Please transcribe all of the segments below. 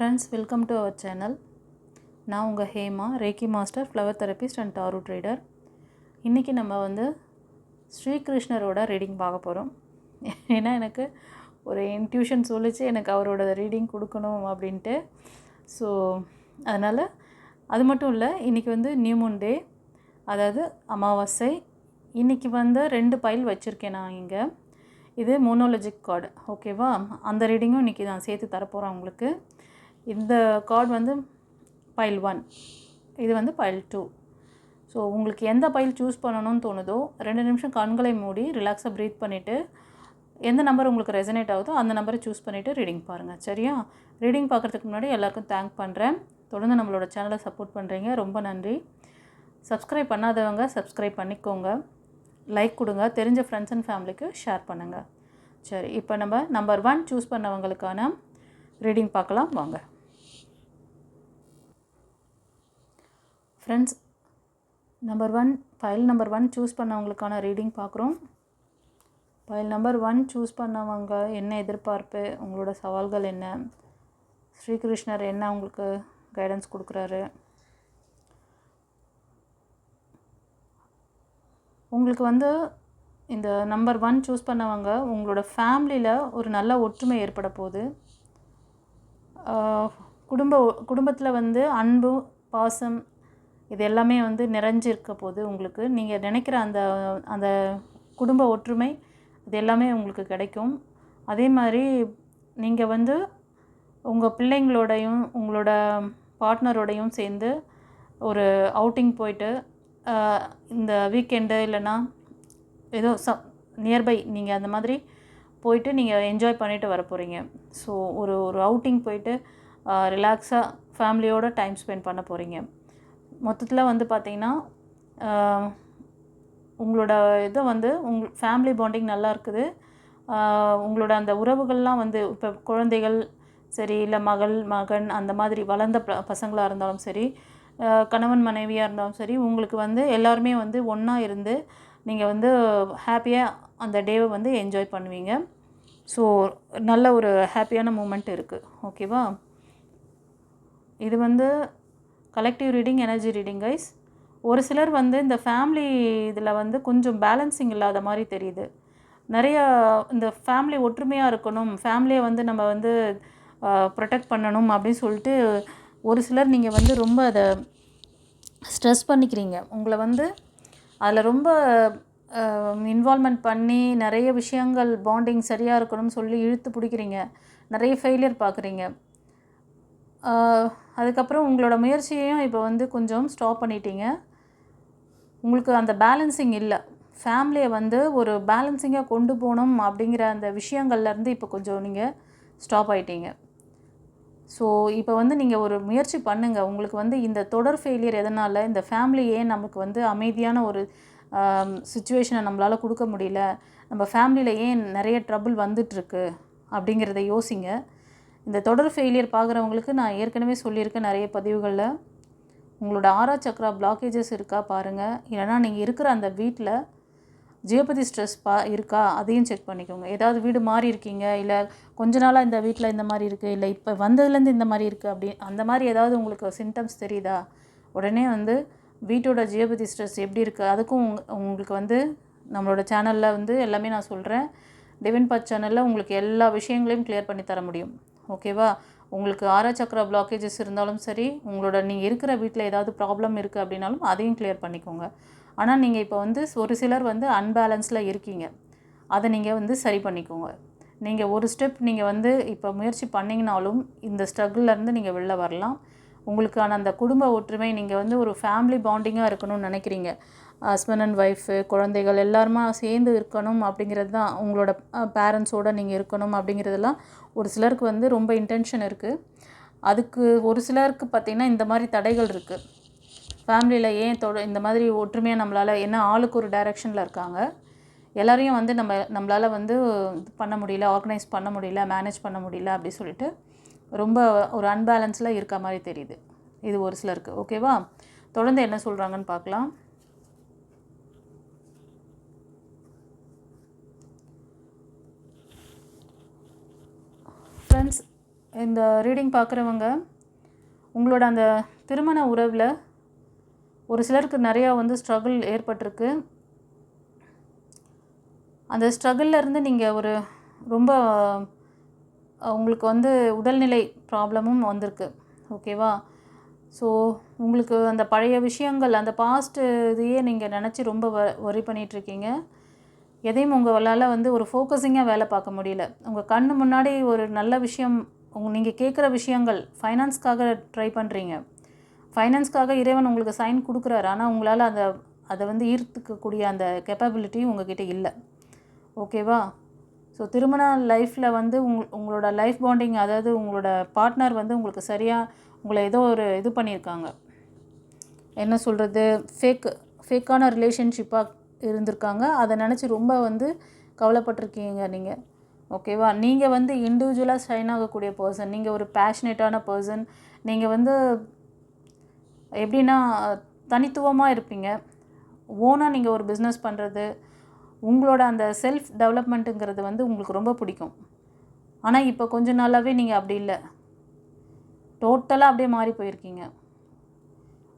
Friends welcome to our channel நான் உங்கள் Hema reiki master flower therapist and tarot reader இன்றைக்கி நம்ம வந்து ஸ்ரீகிருஷ்ணரோட ரீடிங் பார்க்க போகிறோம் ஏன்னா எனக்கு ஒரு இன்ட்யூஷன் சொல்லிச்சு எனக்கு அவரோட ரீடிங் கொடுக்கணும் அப்படின்ட்டு. ஸோ அதனால் அது மட்டும் இல்லை இன்றைக்கி வந்து நியூ மூன் டே அதாவது அமாவாசை. இன்றைக்கி வந்து ரெண்டு பைல் வச்சுருக்கேன் நான் இங்கே. இது மோனோலஜிக் கார்டு ஓகேவா அந்த ரீடிங்கும் இன்றைக்கி நான் சேர்த்து தரப்போகிறேன் உங்களுக்கு. இந்த கார்டு வந்து பைல் ஒன் இது வந்து பைல் டூ ஸோ உங்களுக்கு எந்த பைல் சூஸ் பண்ணணும்னு தோணுதோ ரெண்டு நிமிஷம் கண்களை மூடி ரிலாக்ஸாக ப்ரீத் பண்ணிவிட்டு எந்த நம்பர் உங்களுக்கு ரெசனேட் ஆகுதோ அந்த நம்பரை சூஸ் பண்ணிவிட்டு ரீடிங் பாருங்கள் சரியா? ரீடிங் பார்க்குறதுக்கு முன்னாடி எல்லாருக்கும் தேங்க் பண்ணுறேன் தொடர்ந்து நம்மளோட சேனலை சப்போர்ட் பண்ணுறீங்க ரொம்ப நன்றி. சப்ஸ்கிரைப் பண்ணாதவங்க சப்ஸ்கிரைப் பண்ணிக்கோங்க. லைக் கொடுங்க. தெரிஞ்ச ஃப்ரெண்ட்ஸ் அண்ட் ஃபேமிலிக்கு ஷேர் பண்ணுங்கள் சரி இப்போ நம்ம நம்பர் ஒன் சூஸ் பண்ணவங்களுக்கான ரீடிங் பார்க்கலாம் வாங்க. Friends number one pile number one choose பண்ணவங்களுக்கான reading பார்க்குறோம். ஃபைல் நம்பர் ஒன் சூஸ் பண்ணவங்க என்ன எதிர்பார்ப்பு உங்களோட சவால்கள் என்ன ஸ்ரீகிருஷ்ணர் என்ன உங்களுக்கு கைடன்ஸ் கொடுக்குறாரு. உங்களுக்கு வந்து இந்த நம்பர் ஒன் சூஸ் பண்ணவங்க உங்களோட ஃபேமிலியில் ஒரு நல்ல ஒற்றுமை ஏற்பட போகுது. குடும்ப குடும்பத்தில் வந்து அன்பு பாசம் இது எல்லாமே வந்து நிறைஞ்சிருக்க போது உங்களுக்கு நீங்கள் நினைக்கிற அந்த அந்த குடும்ப ஒற்றுமை இது எல்லாமே உங்களுக்கு கிடைக்கும். அதே மாதிரி நீங்கள் வந்து உங்கள் பிள்ளைங்களோடையும் உங்களோட பார்ட்னரோடையும் சேர்ந்து ஒரு அவுட்டிங் போயிட்டு இந்த வீக்கெண்டு இல்லைன்னா ஏதோ ச நியர்பை நீங்கள் அந்த மாதிரி போயிட்டு நீங்கள் என்ஜாய் பண்ணிட்டு வர போகிறீங்க ஸோ ஒரு ஒரு அவுட்டிங் போயிட்டு ரிலாக்ஸாக ஃபேமிலியோடு டைம் ஸ்பெண்ட் பண்ண போகிறீங்க மொத்தத்தில் வந்து பார்த்திங்கன்னா உங்களோட இதை வந்து உங் ஃபேமிலி பாண்டிங் நல்லா இருக்குது. உங்களோட அந்த உறவுகள்லாம் வந்து இப்போ குழந்தைகள் சரி இல்லை மகள் மகன் அந்த மாதிரி வளர்ந்த ப பசங்களாக இருந்தாலும் சரி கணவன் மனைவியாக இருந்தாலும் சரி உங்களுக்கு வந்து எல்லாருமே வந்து ஒன்றா இருந்து நீங்கள் வந்து ஹாப்பியாக அந்த டேவை வந்து என்ஜாய் பண்ணுவீங்க. ஸோ நல்ல ஒரு ஹாப்பியான மூமெண்ட் இருக்குது ஓகேவா இது வந்து collective reading energy reading guys ஒரு சிலர் வந்து இந்த ஃபேமிலி இதில் வந்து கொஞ்சம் பேலன்சிங் இல்லாத மாதிரி தெரியுது. நிறைய இந்த ஃபேமிலி ஒற்றுமையாக இருக்கணும் ஃபேமிலியை வந்து நம்ம வந்து ப்ரொடெக்ட் பண்ணணும் அப்படின்னு சொல்லிட்டு ஒரு சிலர் நீங்கள் வந்து ரொம்ப அதை ஸ்ட்ரெஸ் பண்ணிக்கிறீங்க. உங்களை வந்து அதில் ரொம்ப இன்வால்மெண்ட் பண்ணி நிறைய விஷயங்கள் பாண்டிங் சரியாக இருக்கணும்னு சொல்லி இழுத்து பிடிக்கிறீங்க. நிறைய ஃபெயிலியர் பார்க்குறீங்க. அதுக்கப்புறம் உங்களோட முயற்சியையும் இப்போ வந்து கொஞ்சம் ஸ்டாப் பண்ணிட்டீங்க. உங்களுக்கு அந்த பேலன்சிங் இல்லை. ஃபேமிலியை வந்து ஒரு பேலன்சிங்காக கொண்டு போகணும் அப்படிங்கிற அந்த விஷயங்கள்லேருந்து இப்போ கொஞ்சம் நீங்கள் ஸ்டாப் ஆகிட்டீங்க ஸோ இப்போ வந்து நீங்கள் ஒரு முயற்சி பண்ணுங்கள் உங்களுக்கு வந்து இந்த தொடர் ஃபெயிலியர் எதனால் இந்த ஃபேமிலியே ஏன் நமக்கு வந்து அமைதியான ஒரு சுச்சுவேஷனை நம்மளால் கொடுக்க முடியல? நம்ம ஃபேமிலியில் ஏன் நிறைய ட்ரபுள் வந்துட்டுருக்கு? அப்படிங்கிறத யோசிங்க. இந்த தொடர் ஃபெயிலியர் பார்க்குறவங்களுக்கு நான் ஏற்கனவே சொல்லியிருக்கேன் நிறைய பதிவுகளில் உங்களோட ஆரா சக்ரா பிளாக்கேஜஸ் இருக்கா பாருங்கள் இல்லைனா நீங்கள் இருக்கிற அந்த வீட்டில் ஜியோபதி ஸ்ட்ரெஸ் பா இருக்கா? அதையும் செக் பண்ணிக்கோங்க. ஏதாவது வீடு மாறி இருக்கீங்க இல்லை கொஞ்ச நாளாக இந்த வீட்டில் இந்த மாதிரி இருக்குது இல்லை இப்போ வந்ததுலேருந்து இந்த மாதிரி இருக்குது அப்படி அந்த மாதிரி ஏதாவது உங்களுக்கு சிம்டம்ஸ் தெரியுதா? உடனே வந்து வீட்டோட ஜியோபதி ஸ்ட்ரெஸ் எப்படி இருக்குது அதுக்கும் உங்களுக்கு வந்து நம்மளோட சேனலில் வந்து எல்லாமே நான் சொல்கிறேன் டிவின் பட் சேனலில் உங்களுக்கு எல்லா விஷயங்களையும் கிளியர் பண்ணி தர முடியும். ஓகேவா உங்களுக்கு ஆரா சக்கர பிளாக்கேஜஸ் இருந்தாலும் சரி உங்களோட நீங்கள் இருக்கிற வீட்டில் ஏதாவது ப்ராப்ளம் இருக்குது அப்படின்னாலும் அதையும் கிளியர் பண்ணிக்கோங்க. ஆனால் நீங்கள் இப்போ வந்து ஒரு சிலர் வந்து அன்பேலன்ஸில் இருக்கீங்க. அதை நீங்கள் வந்து சரி பண்ணிக்கோங்க. நீங்கள் ஒரு ஸ்டெப் நீங்கள் வந்து இப்போ முயற்சி பண்ணிங்கனாலும் இந்த ஸ்ட்ரகிள்லேருந்து நீங்கள் வெளில வரலாம். உங்களுக்கான அந்த குடும்ப ஒற்றுமை நீங்கள் வந்து ஒரு ஃபேமிலி பாண்டிங்காக இருக்கணும்னு நினைக்கிறீங்க. ஹஸ்பண்ட் அண்ட் ஒய்ஃபு குழந்தைகள் எல்லாருமா சேர்ந்து இருக்கணும் அப்படிங்கிறது தான் உங்களோட பேரண்ட்ஸோடு நீங்கள் இருக்கணும் அப்படிங்கிறதெல்லாம் ஒரு சிலருக்கு வந்து ரொம்ப இன்டென்ஷன் இருக்குது அதுக்கு ஒரு சிலருக்கு பார்த்திங்கன்னா இந்த மாதிரி தடைகள் இருக்குது ஃபேமிலியில் ஏன் தொட இந்த மாதிரி ஒற்றுமையாக நம்மளால் என்ன ஆளுக்கு ஒரு டைரெக்ஷனில் இருக்காங்க? எல்லோரையும் வந்து நம்ம நம்மளால் வந்து இது பண்ண முடியல ஆர்கனைஸ் பண்ண முடியல மேனேஜ் பண்ண முடியல அப்படி சொல்லிட்டு ரொம்ப ஒரு அன்பேலன்ஸில் இருக்க மாதிரி தெரியுது. இது ஒரு சிலருக்கு. ஓகேவா தொடர்ந்து என்ன சொல்கிறாங்கன்னு பார்க்கலாம். ஃப்ரெண்ட்ஸ் இந்த ரீடிங் பார்க்குறவங்க உங்களோட அந்த திருமண உறவில் ஒரு சிலருக்கு நிறையா வந்து ஸ்ட்ரகிள் ஏற்பட்டிருக்கு. அந்த ஸ்ட்ரகிள்லேருந்து நீங்கள் ஒரு ரொம்ப உங்களுக்கு வந்து உடல்நிலை ப்ராப்ளமும் வந்திருக்கு. ஓகேவா ஸோ உங்களுக்கு அந்த பழைய விஷயங்கள் அந்த பாஸ்ட்டு இதையே நீங்கள் நினச்சி ரொம்ப வ ஒரி பண்ணிகிட்ருக்கீங்க எதையும் உங்களால் வந்து ஒரு ஃபோக்கஸிங்காக வேலை பார்க்க முடியல. உங்கள் கண்ணு முன்னாடி ஒரு நல்ல விஷயம் உங்க நீங்கள் கேட்குற விஷயங்கள் ஃபைனான்ஸ்க்காக ட்ரை பண்ணுறீங்க ஃபைனான்ஸ்க்காக இறைவன் உங்களுக்கு சைன் கொடுக்குறாரு. ஆனால் உங்களால் அந்த அதை வந்து ஈர்த்துக்கக்கூடிய அந்த கெப்பபிலிட்டி உங்ககிட்ட இல்லை. ஓகேவா ஸோ திருமண லைஃப்பில் வந்து உங் உங்களோட லைஃப் பாண்டிங் அதாவது உங்களோட பார்ட்னர் வந்து உங்களுக்கு சரியாக உங்களை ஏதோ ஒரு இது பண்ணியிருக்காங்க. என்ன சொல்கிறது ஃபேக் ஃபேக்கான ரிலேஷன்ஷிப்பாக இருந்திருக்காங்க. அதை நினச்சி ரொம்ப வந்து கவலைப்பட்டிருக்கீங்க நீங்கள் ஓகேவா நீங்கள் வந்து இண்டிவிஜுவலாக ஷைன் ஆகக்கூடிய பர்சன் நீங்கள் ஒரு பேஷனேட்டான பர்சன் நீங்கள் வந்து எப்படின்னா தனித்துவமாக இருப்பீங்க. ஓனாக நீங்கள் ஒரு பிஸ்னஸ் பண்ணுறது உங்களோட அந்த செல்ஃப் டெவலப்மெண்ட்டுங்கிறது வந்து உங்களுக்கு ரொம்ப பிடிக்கும். ஆனால் இப்போ கொஞ்ச நாளாகவே நீங்கள் அப்படி இல்லை. டோட்டலாக அப்படியே மாறி போயிருக்கீங்க.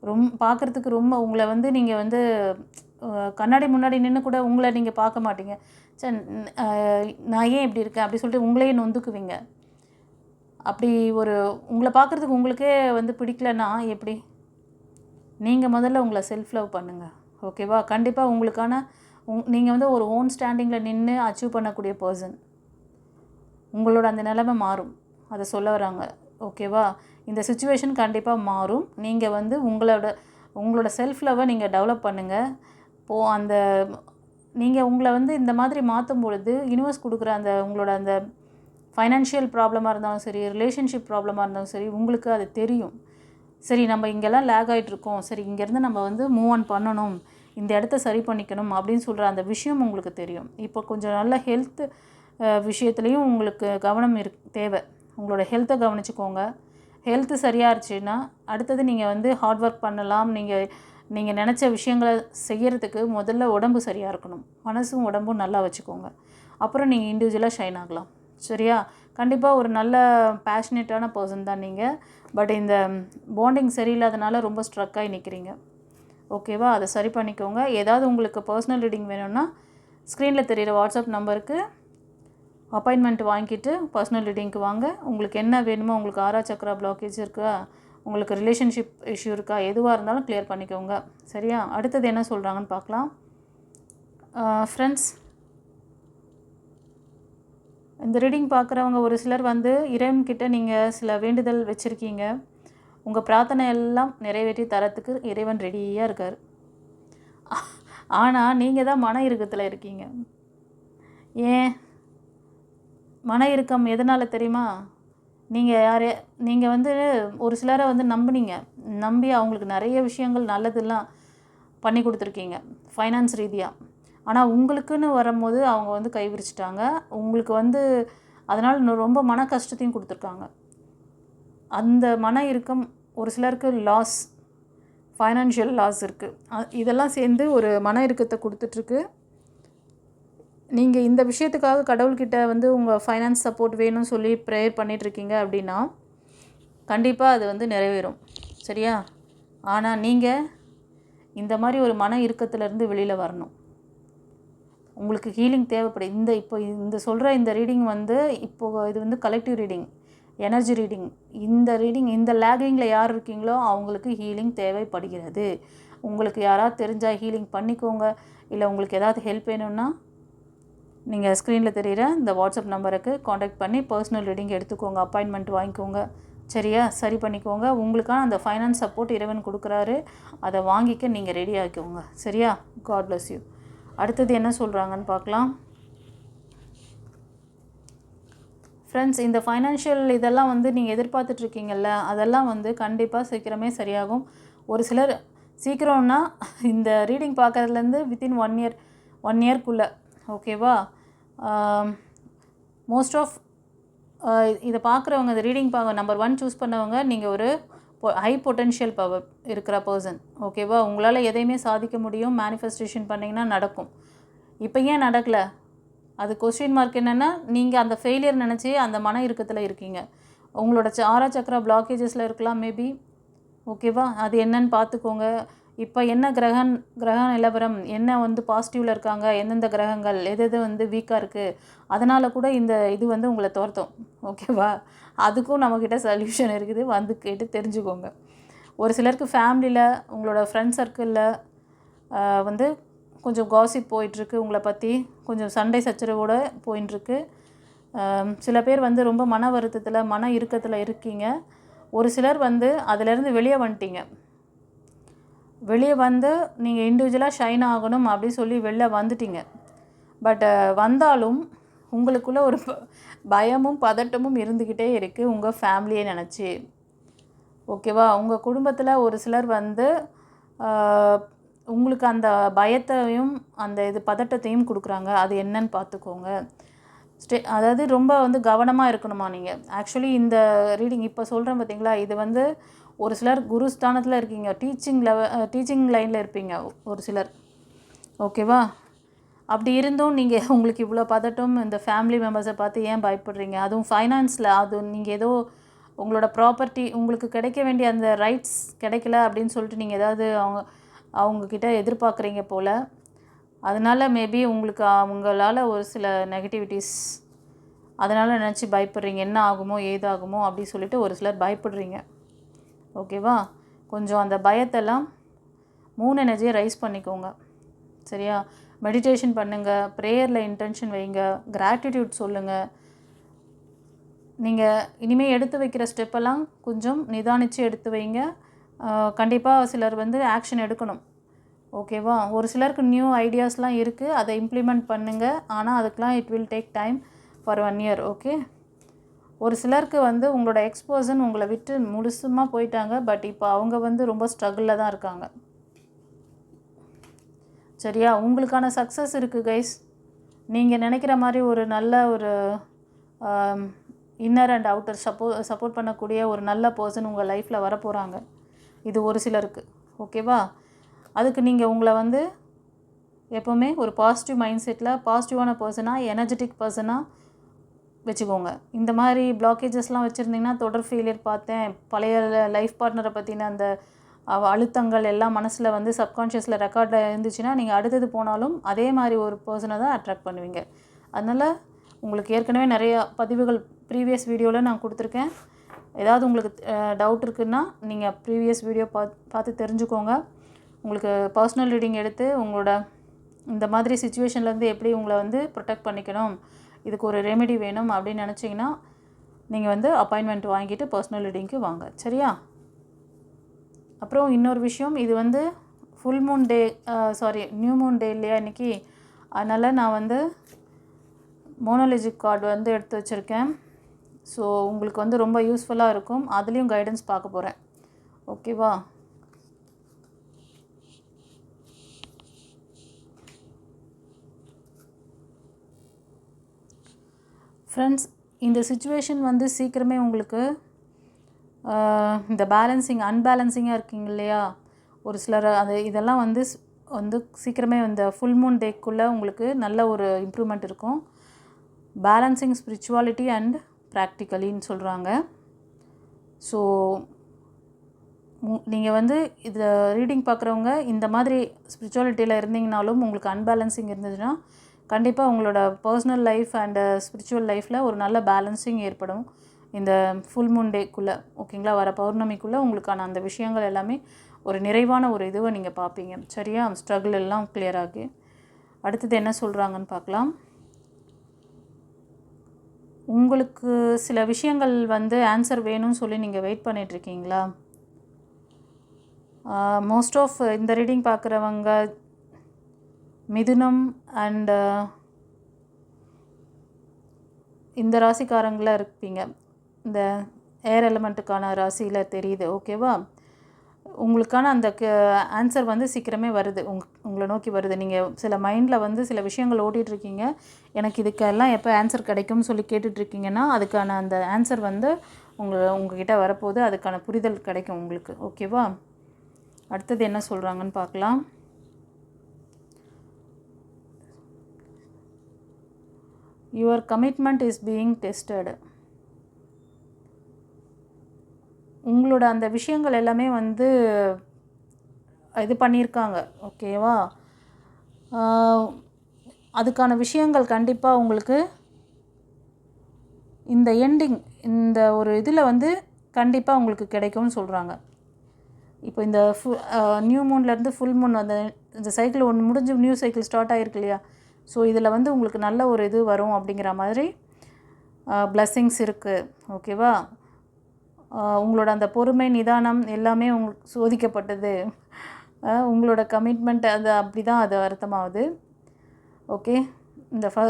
ரொம்ப பார்க்குறதுக்கு ரொம்ப உங்களை வந்து நீங்கள் வந்து கண்ணாடி முன்னாடி நின்று கூட உங்களை நீங்கள் பார்க்க மாட்டீங்க. சார் நான் ஏன் இப்படி இருக்கேன்? அப்படி சொல்லிட்டு உங்களையே நொந்துக்குவீங்க. அப்படி ஒரு உங்களை பார்க்குறதுக்கு உங்களுக்கே வந்து பிடிக்கலன்னா எப்படி? நீங்கள் முதல்ல உங்களை செல்ஃப் லவ் பண்ணுங்கள் ஓகேவா கண்டிப்பாக உங்களுக்கான உங் நீங்கள் வந்து ஒரு ஓன் ஸ்டாண்டிங்கில் நின்று அச்சீவ் பண்ணக்கூடிய பர்சன் உங்களோட அந்த நிலைமை மாறும். அதை சொல்ல வராங்க. ஓகேவா இந்த சுச்சுவேஷன் கண்டிப்பாக மாறும். நீங்கள் வந்து உங்களோட உங்களோட செல்ஃப் லவ்வை நீங்கள் டெவலப் பண்ணுங்கள் போ அந்த நீங்கள் உங்களை வந்து இந்த மாதிரி மாற்றும் பொழுது யூனிவர்ஸ் கொடுக்குற அந்த உங்களோட அந்த ஃபைனான்ஷியல் ப்ராப்ளமாக இருந்தாலும் சரி ரிலேஷன்ஷிப் ப்ராப்ளமாக இருந்தாலும் சரி உங்களுக்கு அது தெரியும். சரி நம்ம இங்கெல்லாம் லேக் ஆகிட்ருக்கோம் சரி இங்கேருந்து நம்ம வந்து மூவ் ஆன் பண்ணணும். இந்த இடத்த சரி பண்ணிக்கணும் அப்படின்னு சொல்கிற அந்த விஷயம் உங்களுக்கு தெரியும். இப்போ கொஞ்சம் நல்ல ஹெல்த் விஷயத்துலேயும் உங்களுக்கு கவனம் இரு தேவை. உங்களோட ஹெல்த்தை கவனிச்சுக்கோங்க. ஹெல்த்து சரியாக இருந்துச்சுன்னா அடுத்தது நீங்கள் வந்து ஹார்ட் ஒர்க் பண்ணலாம். நீங்கள் நீங்கள் நினச்ச விஷயங்களை செய்கிறதுக்கு முதல்ல உடம்பு சரியாக இருக்கணும். மனசும் உடம்பும் நல்லா வச்சுக்கோங்க. அப்புறம் நீங்கள் இண்டிவிஜுவலாக ஷைன் ஆகலாம். சரியா? கண்டிப்பாக ஒரு நல்ல பேஷனேட்டான பர்சன் தான் நீங்கள் பட் இந்த பாண்டிங் சரியில்லாதனால ரொம்ப ஸ்ட்ரக் ஆகி நிற்கிறீங்க ஓகேவா அதை சரி பண்ணிக்கோங்க. ஏதாவது உங்களுக்கு பர்சனல் ரீடிங் வேணும்னா ஸ்க்ரீனில் தெரிகிற வாட்ஸ்அப் நம்பருக்கு அப்பாயின்மெண்ட் வாங்கிட்டு பர்சனல் ரீடிங்க்கு வாங்க. உங்களுக்கு என்ன வேணுமோ உங்களுக்கு ஆரா சக்கரா பிளாக்கேஜ் இருக்கா உங்களுக்கு ரிலேஷன்ஷிப் இஷ்யூ இருக்கா எதுவாக இருந்தாலும் க்ளியர் பண்ணிக்கோங்க. சரியா? அடுத்தது என்ன சொல்கிறாங்கன்னு பார்க்கலாம். ஃப்ரெண்ட்ஸ் இந்த ரீடிங் பார்க்குறவங்க ஒரு சிலர் வந்து இறைவன்கிட்ட நீங்கள் சில வேண்டுதல் வச்சுருக்கீங்க. உங்கள் பிரார்த்தனை எல்லாம் நிறைவேற்றி தரத்துக்கு இறைவன் ரெடியாக இருக்கார். ஆனால் நீங்கள் தான் மன இறுக்கத்தில் இருக்கீங்க. ஏன்? மன இறுக்கம் எதனால் தெரியுமா? நீங்கள் யார் நீங்கள் வந்து ஒரு சிலரை வந்து நம்புனீங்க. நம்பி அவங்களுக்கு நிறைய விஷயங்கள் நல்லதெல்லாம் பண்ணி கொடுத்துருக்கீங்க. ஃபைனான்ஸ் ரீதியாக ஆனால் உங்களுக்குன்னு வரும்போது அவங்க வந்து கைவிரிச்சிட்டாங்க. உங்களுக்கு வந்து அதனால் இன்னும் ரொம்ப மன கஷ்டத்தையும் கொடுத்துருக்காங்க. அந்த மன இறுக்கம் ஒரு சிலருக்கு லாஸ் ஃபைனான்ஷியல் லாஸ் இருக்குது இதெல்லாம் சேர்ந்து ஒரு மன இறுக்கத்தை கொடுத்துட்ருக்கு. நீங்கள் இந்த விஷயத்துக்காக கடவுள்கிட்ட வந்து உங்கள் ஃபைனான்ஸ் சப்போர்ட் வேணும்னு சொல்லி ப்ரேயர் பண்ணிகிட்ருக்கீங்க அப்படின்னா கண்டிப்பாக அது வந்து நிறைவேறும். சரியா? ஆனால் நீங்கள் இந்த மாதிரி ஒரு மன இறுக்கத்துலேருந்து வெளியில் வரணும். உங்களுக்கு ஹீலிங் தேவைப்படும் இந்த இப்போ இந்த சொல்கிற இந்த ரீடிங் வந்து இப்போது இது வந்து கலெக்டிவ் ரீடிங் எனர்ஜி ரீடிங் இந்த ரீடிங் இந்த லேகிங்கில் யார் இருக்கீங்களோ அவங்களுக்கு ஹீலிங் தேவைப்படுகிறது. உங்களுக்கு யாராவது தெரிஞ்சால் ஹீலிங் பண்ணிக்கோங்க. இல்லை உங்களுக்கு ஏதாவது ஹெல்ப் வேணும்னா நீங்கள் ஸ்க்ரீனில் தெரிகிற இந்த வாட்ஸ்அப் நம்பருக்கு காண்டாக்ட் பண்ணி பர்சனல் ரீடிங் எடுத்துக்கோங்க அப்பாயின்மெண்ட் வாங்கிக்கோங்க. சரியா? சரி பண்ணிக்கோங்க. உங்களுக்கான அந்த ஃபைனான்ஸ் சப்போர்ட் இறைவன் கொடுக்குறாரு. அதை வாங்கிக்க நீங்கள் ரெடி ஆகிக்கோங்க சரியா? காட் பிளஸ் யூ அடுத்தது என்ன சொல்கிறாங்கன்னு பார்க்கலாம். ஃப்ரெண்ட்ஸ் இந்த ஃபைனான்ஷியல் இதெல்லாம் வந்து நீங்கள் எதிர்பார்த்துட்ருக்கீங்கல்ல அதெல்லாம் வந்து கண்டிப்பாக சீக்கிரமே சரியாகும். ஒரு சிலர் சீக்கிரம்னா இந்த ரீடிங் பார்க்குறதுலேருந்து வித்தின் ஒன் இயர் ஒன் இயர்க்குள்ளே ஓகேவா மோஸ்ட் ஆஃப் இதை பார்க்குறவங்க இந்த ரீடிங் பார்க்க நம்பர் ஒன் சூஸ் பண்ணவங்க நீங்கள் ஒரு ஹை பொட்டென்ஷியல் பவர் இருக்கிற பர்சன் ஓகேவா உங்களால் எதையுமே சாதிக்க முடியும். மேனிஃபெஸ்டேஷன் பண்ணிங்கன்னா நடக்கும். இப்போ ஏன் நடக்கலை? அது கொஸ்டின் மார்க் என்னென்னா நீங்கள் அந்த ஃபெயிலியர் நினச்சி அந்த மன இறுக்கத்தில் இருக்கீங்க. உங்களோட சாரா சக்கரா பிளாக்கேஜஸில் இருக்கலாம் மேபி ஓகேவா அது என்னன்னு பார்த்துக்கோங்க. இப்போ என்ன கிரகன் கிரக நிலவரம் என்ன வந்து பாசிட்டிவில் இருக்காங்க எந்தெந்த கிரகங்கள் எது எது வந்து வீக்காக இருக்குது அதனால் கூட இந்த இது வந்து உங்களை துரத்தும். ஓகேவா? அதுக்கும் நம்மக்கிட்ட சொல்யூஷன் இருக்குது. வந்து கேட்டு தெரிஞ்சுக்கோங்க. ஒரு சிலருக்கு ஃபேமிலியில் உங்களோட ஃப்ரெண்ட் சர்க்கிளில் வந்து கொஞ்சம் காசிப் போயிட்டுருக்கு உங்களை பற்றி கொஞ்சம் சண்டை சச்சரவோடு போயின்ட்டுருக்கு சில பேர் வந்து ரொம்ப மன வருத்தத்தில் மன இறுக்கத்தில் இருக்கீங்க. ஒரு சிலர் வந்து அதிலேருந்து வெளியே வந்துட்டீங்க. வெளியே வந்து நீங்கள் இண்டிவிஜுவலாக ஷைன் ஆகணும் அப்படின்னு சொல்லி வெளில வந்துட்டீங்க. பட் வந்தாலும் உங்களுக்குள்ளே ஒரு பயமும் பதட்டமும் இருந்துக்கிட்டே இருக்குது உங்கள் ஃபேமிலியை நினச்சி. ஓகேவா உங்கள் குடும்பத்தில் ஒரு சிலர் வந்து உங்களுக்கு அந்த பயத்தையும் அந்த இது பதட்டத்தையும் கொடுக்குறாங்க. அது என்னன்னு பார்த்துக்கோங்க. ஸ்டே அதாவது ரொம்ப வந்து கவனமாக இருக்கணுமா நீங்கள் ஆக்சுவலி இந்த ரீடிங் இப்போ சொல்கிறேன் பார்த்தீங்களா இது வந்து ஒரு சிலர் குரு ஸ்தானத்தில் இருக்கீங்க. டீச்சிங் லெவ டீச்சிங் லைனில் இருப்பீங்க. ஒரு சிலர். ஓகேவா அப்படி இருந்தும் நீங்கள் உங்களுக்கு இவ்வளோ பதட்டம் இந்த ஃபேமிலி மெம்பர்ஸை பார்த்து ஏன் பயப்படுறீங்க? அதுவும் ஃபைனான்ஸில் அது நீங்கள் ஏதோ உங்களோட ப்ராப்பர்ட்டி உங்களுக்கு கிடைக்க வேண்டிய அந்த ரைட்ஸ் கிடைக்கல அப்படின்னு சொல்லிட்டு நீங்கள் ஏதாவது அவங்க அவங்கக்கிட்ட எதிர்பார்க்குறீங்க போல். அதனால் மேபி உங்களுக்கு அவங்களால் ஒரு சில நெகட்டிவிட்டிஸ் அதனால் நினச்சி பயப்படுறீங்க. என்ன ஆகுமோ ஏதாகுமோ அப்படி சொல்லிட்டு ஒரு சிலர் பயப்படுறீங்க. ஓகேவா? கொஞ்சம் அந்த பயத்தெல்லாம் மூணு எனர்ஜியை ரைஸ் பண்ணிக்கோங்க. சரியா? மெடிடேஷன் பண்ணுங்கள் ப்ரேயரில் இன்டென்ஷன் வைங்க கிராட்டிடியூட் சொல்லுங்கள் நீங்கள் இனிமேல் எடுத்து வைக்கிற ஸ்டெப்பெல்லாம் கொஞ்சம் நிதானித்து எடுத்து வைங்க. கண்டிப்பாக சிலர் வந்து ஆக்ஷன் எடுக்கணும். ஓகேவா? ஒரு சிலருக்கு நியூ ஐடியாஸ்லாம் இருக்குது அதை இம்ப்ளிமெண்ட் பண்ணுங்கள் ஆனால் அதுக்கெலாம் it will take time for one year okay ஒரு சிலருக்கு வந்து உங்களோட எக்ஸ்போசன் உங்களை விட்டு முழுசுமாக போயிட்டாங்க பட் இப்போ அவங்க வந்து ரொம்ப ஸ்ட்ரகிளில் தான் இருக்காங்க. சரியா? உங்களுக்கான சக்ஸஸ் இருக்குது கைஸ் நீங்கள் நினைக்கிற மாதிரி ஒரு நல்ல ஒரு inner and outer sup support பண்ணக்கூடிய ஒரு நல்ல பர்சன் உங்கள் லைஃப்பில் வரப்போகிறாங்க இது ஒரு சிலருக்கு. ஓகேவா அதுக்கு நீங்கள் உங்களை வந்து எப்போவுமே ஒரு பாசிட்டிவ் மைண்ட் செட்டில் பாசிட்டிவான பர்சனாக எனர்ஜெட்டிக் பர்சனாக வச்சுக்கோங்க. இந்த மாதிரி பிளாக்கேஜஸ்லாம் வச்சுருந்தீங்கன்னா தொடர் ஃபெயிலியர் பார்த்தேன். பழைய லைஃப் பார்ட்னரை பற்றின அந்த அழுத்தங்கள் எல்லாம் மனசில் வந்து சப்கான்ஷியஸில் ரெக்கார்டில் இருந்துச்சுன்னா நீங்கள் அடுத்தது போனாலும் அதே மாதிரி ஒரு பர்சனை தான் அட்ராக்ட் பண்ணுவீங்க. அதனால் உங்களுக்கு ஏற்கனவே நிறைய பதிவுகள் ப்ரீவியஸ் வீடியோவில் நான் கொடுத்துருக்கேன். ஏதாவது உங்களுக்கு டவுட் இருக்குன்னா நீங்கள் ப்ரீவியஸ் வீடியோ பார்த்து பார்த்து தெரிஞ்சுக்கோங்க. உங்களுக்கு பர்சனல் ரீடிங் எடுத்து உங்களோட இந்த மாதிரி சுச்சுவேஷன்லேருந்து எப்படி உங்களை வந்து ப்ரொடெக்ட் பண்ணிக்கணும்? இதுக்கு ஒரு ரெமெடி வேணும் அப்படின்னு நினச்சிங்கன்னா நீங்கள் வந்து அப்பாயின்மெண்ட் வாங்கிட்டு பர்சனல் ரீடிங்க்கு வாங்க. சரியா? அப்புறம் இன்னொரு விஷயம் இது வந்து full moon day sorry new moon day இல்லையா இன்றைக்கி அதனால் நான் வந்து மோனோலஜிக் கார்டு வந்து எடுத்து வச்சுருக்கேன். ஸோ உங்களுக்கு வந்து ரொம்ப யூஸ்ஃபுல்லாக இருக்கும். அதுலேயும் கைடன்ஸ் பார்க்க போகிறேன் ஓகேவா ஃப்ரெண்ட்ஸ் இந்த சுச்சுவேஷன் வந்து சீக்கிரமே உங்களுக்கு இந்த பேலன்சிங் அன்பேலன்சிங்காக இருக்கீங்க இல்லையா? ஒரு சிலர் அது இதெல்லாம் வந்து வந்து சீக்கிரமே இந்த ஃபுல் மூன் டேக்குள்ளே உங்களுக்கு நல்ல ஒரு இம்ப்ரூவ்மெண்ட் இருக்கும். பேலன்சிங் ஸ்பிரிச்சுவாலிட்டி அண்ட் ப்ராக்டிக்கலின்னு சொல்கிறாங்க ஸோ நீங்கள் வந்து இதில் ரீடிங் பார்க்குறவங்க இந்த மாதிரி ஸ்பிரிச்சுவாலிட்டியில் இருந்தீங்கனாலும் உங்களுக்கு அன்பேலன்சிங் இருந்ததுன்னா கண்டிப்பாக உங்களோட பர்சனல் லைஃப் அண்ட் ஸ்பிரிச்சுவல் லைஃப்பில் ஒரு நல்ல பேலன்ஸிங் ஏற்படும். இந்த ஃபுல் மூன் டேக்குள்ளே ஓகேங்களா வர பௌர்ணமிக்குள்ளே உங்களுக்கான அந்த விஷயங்கள் எல்லாமே ஒரு நிறைவான ஒரு இதுவை நீங்கள் பார்ப்பீங்க சரியா? ஸ்ட்ரகிள் எல்லாம் கிளியர் ஆகி. அடுத்தது என்ன சொல்கிறாங்கன்னு பார்க்கலாம் உங்களுக்கு சில விஷயங்கள் வந்து ஆன்சர் வேணும்னு சொல்லி நீங்கள் வெயிட் பண்ணிகிட்ருக்கீங்களா மோஸ்ட் ஆஃப் இந்த ரீடிங் பார்க்குறவங்க மிதுனம் அண்டு uh, இந்த ராசிக்காரங்களாக இருப்பீங்க. இந்த ஏர் எலமெண்ட்டுக்கான ராசியில் தெரியுது ஓகேவா உங்களுக்கான அந்த ஆன்சர் வந்து சீக்கிரமே வருது. உங் உங்களை நோக்கி வருது. நீங்கள் சில மைண்டில் வந்து சில விஷயங்கள் ஓட்டிகிட்ருக்கீங்க எனக்கு இதுக்கெல்லாம் எப்போ ஆன்சர் கிடைக்கும்னு சொல்லி கேட்டுட்ருக்கீங்கன்னா அதுக்கான அந்த ஆன்சர் வந்து உங்கள் உங்ககிட்ட வரப்போகுது. அதுக்கான புரிதல் கிடைக்கும் உங்களுக்கு ஓகேவா அடுத்தது என்ன சொல்கிறாங்கன்னு பார்க்கலாம். Your commitment is being tested உங்களோட அந்த விஷயங்கள் எல்லாமே வந்து இது பண்ணியிருக்காங்க. ஓகேவா அதுக்கான விஷயங்கள் கண்டிப்பாக உங்களுக்கு இந்த எண்டிங் இந்த ஒரு இதில் வந்து கண்டிப்பாக உங்களுக்கு கிடைக்கும்னு சொல்கிறாங்க இப்போ இந்த ஃபு நியூ மூன்லேருந்து ஃபுல் மூன் அந்த இந்த சைக்கிள் ஒன்று முடிஞ்சு நியூ சைக்கிள் ஸ்டார்ட் ஆகிருக்கு இல்லையா? ஸோ இதில் வந்து உங்களுக்கு நல்ல ஒரு இது வரும் அப்படிங்கிற மாதிரி பிளஸ்ஸிங்ஸ் இருக்குது ஓகேவா உங்களோட அந்த பொறுமை நிதானம் எல்லாமே உங்களுக்கு சோதிக்கப்பட்டது. உங்களோட கமிட்மெண்ட் அது அப்படி தான் அது அர்த்தமாகுது ஓகே இந்த ஃப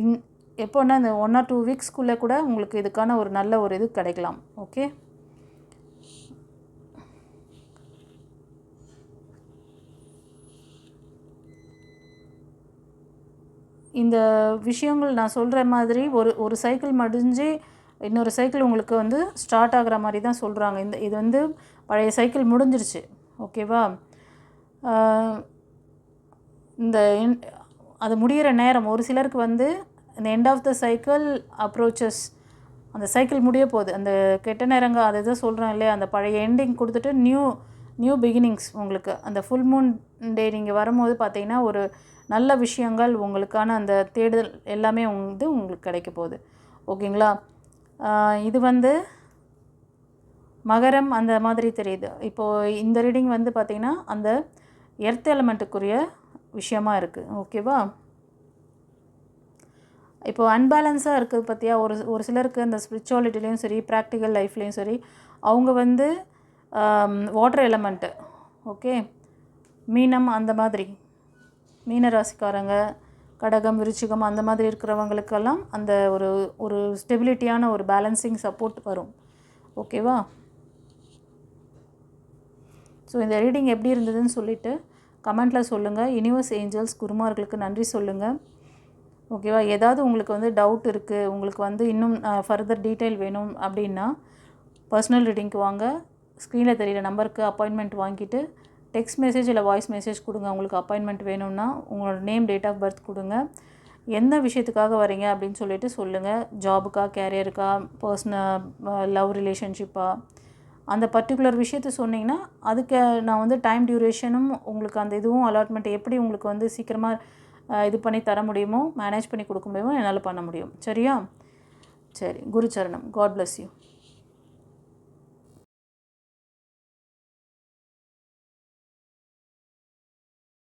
இன் எப்போன்னா இந்த ஒன் ஆர் டூ வீக்ஸ்க்குள்ளே கூட உங்களுக்கு இதுக்கான ஒரு நல்ல ஒரு இது கிடைக்கலாம். ஓகே இந்த விஷயங்கள் நான் சொல்கிற மாதிரி ஒரு ஒரு சைக்கிள் முடிஞ்சு இன்னொரு சைக்கிள் உங்களுக்கு வந்து ஸ்டார்ட் ஆகிற மாதிரி தான் சொல்கிறாங்க இந்த இது வந்து பழைய சைக்கிள் முடிஞ்சிருச்சு. ஓகேவா இந்த என்- அது முடியிற நேரம் ஒரு சிலருக்கு வந்து இந்த end of the cycle approaches அந்த சைக்கிள் முடிய போகுது. அந்த கெட்ட நேரங்க அதை தான் சொல்கிறேன் இல்லையா? அந்த பழைய எண்டிங் கொடுத்துட்டு நியூ நியூ பிகினிங்ஸ் உங்களுக்கு. அந்த ஃபுல் மூன் டே நீங்கள் வரும்போது பார்த்தீங்கன்னா ஒரு நல்ல விஷயங்கள் உங்களுக்கான அந்த தேடுதல் எல்லாமே வந்து உங்களுக்கு கிடைக்க போகுது. ஓகேங்களா? இது வந்து மகரம் அந்த மாதிரி தெரியுது. இப்போது இந்த ரீடிங் வந்து பார்த்திங்கன்னா அந்த எர்த் எலமெண்ட்டுக்குரிய விஷயமா இருக்குது ஓகேவா? இப்போது அன்பேலன்ஸாக இருக்குது பார்த்தியா ஒரு ஒரு சிலருக்கு அந்த ஸ்பிரிச்சுவாலிட்டிலையும் சரி ப்ராக்டிக்கல் லைஃப்லேயும் சரி அவங்க வந்து வாட்டர் எலமெண்ட்டு ஓகே மீனம் அந்த மாதிரி. மீன ராசிக்காரங்க கடகம் விருச்சிகம் அந்த மாதிரி இருக்கிறவங்களுக்கெல்லாம் அந்த ஒரு ஒரு ஸ்டெபிலிட்டியான ஒரு பேலன்சிங் சப்போர்ட் வரும். ஓகேவா ஸோ இந்த ரீடிங் எப்படி இருந்ததுன்னு சொல்லிவிட்டு கமெண்ட்டில் சொல்லுங்கள் யூனிவர்ஸ் ஏஞ்சல்ஸ் குருமார்களுக்கு நன்றி சொல்லுங்கள் ஓகேவா ஏதாவது உங்களுக்கு வந்து டவுட் இருக்குது உங்களுக்கு வந்து இன்னும் ஃபர்தர் டீட்டெயில் வேணும் அப்படின்னா பர்சனல் ரீடிங்க்கு வாங்க. ஸ்க்ரீனில் தெரியிற நம்பருக்கு அப்பாயின்மெண்ட் வாங்கிட்டு டெக்ஸ்ட் மெசேஜ் இல்லை வாய்ஸ் மெசேஜ் கொடுங்க. உங்களுக்கு அப்பாயின்மெண்ட் வேணும்னா உங்களோட நேம் டேட் ஆஃப் பர்த் கொடுங்க. எந்த விஷயத்துக்காக வரீங்க அப்படின்னு சொல்லிட்டு சொல்லுங்கள் ஜாபுக்கா கேரியருக்கா பர்சனல் லவ் ரிலேஷன்ஷிப்பா அந்த பர்டிகுலர் விஷயத்த சொன்னீங்கன்னா அதுக்கு நான் வந்து டைம் டியூரேஷனும் உங்களுக்கு அந்த இதுவும் அலாட்மெண்ட் எப்படி உங்களுக்கு வந்து சீக்கிரமாக இது பண்ணி தர முடியுமோ மேனேஜ் பண்ணி கொடுக்க முடியுமோ என்னால் பண்ண முடியும். சரியா? சரி குருச்சரணம். God bless you